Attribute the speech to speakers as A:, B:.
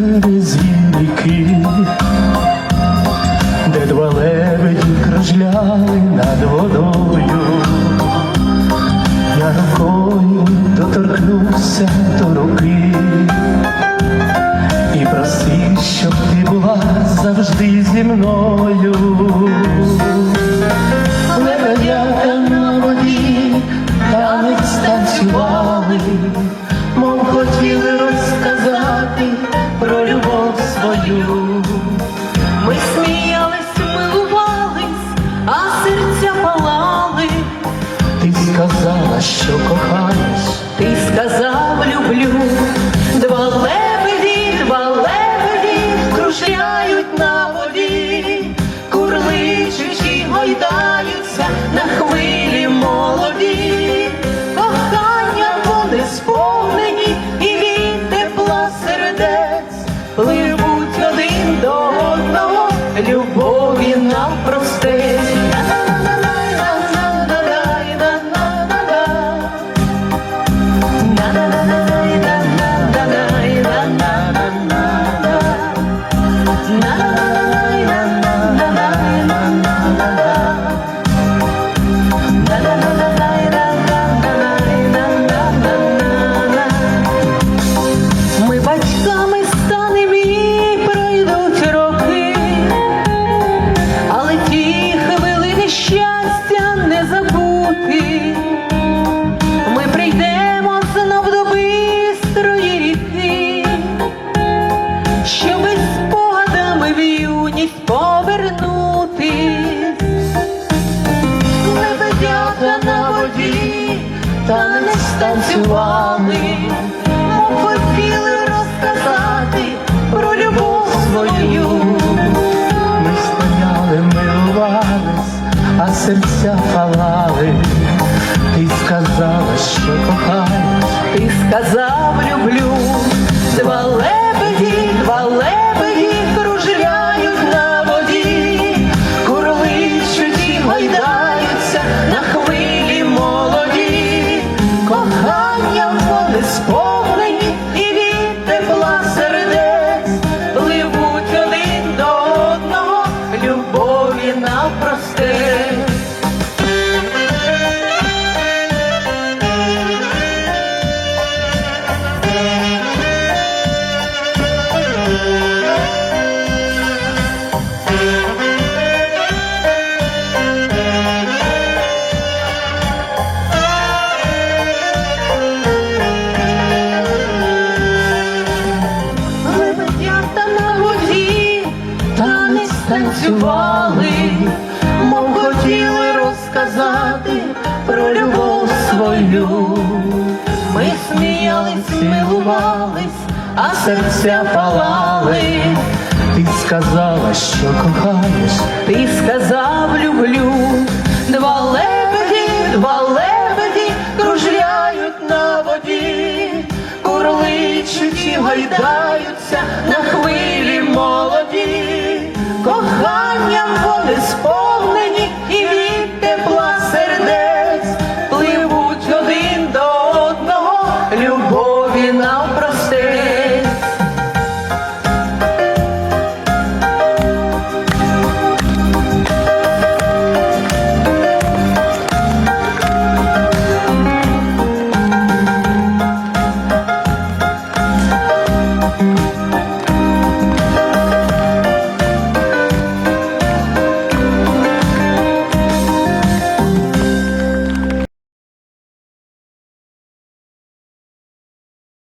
A: Зустрілися ріки, де два лебеді кружляли над водою. Я рукою доторкнувся до руки і просив, щоб ти була завжди зі мною. Лебедята на воді танець танцювали,
B: thank you та не станцювали, мов хотіли розказати про любов свою.
A: ми стояли, милувались, а серця палали. Ти сказала, що кохаєш.
B: Ти сказав люблю, два танцювали, мов хотіли розказати про любов свою. Ми сміялись, милувались, а серця палали.
A: Ти сказала, що кохаєш.
B: Ти сказав люблю, два лебеді, два лебеді кружляють на воді, курличуть і гойдаються на хвилі промінням вони сповнені.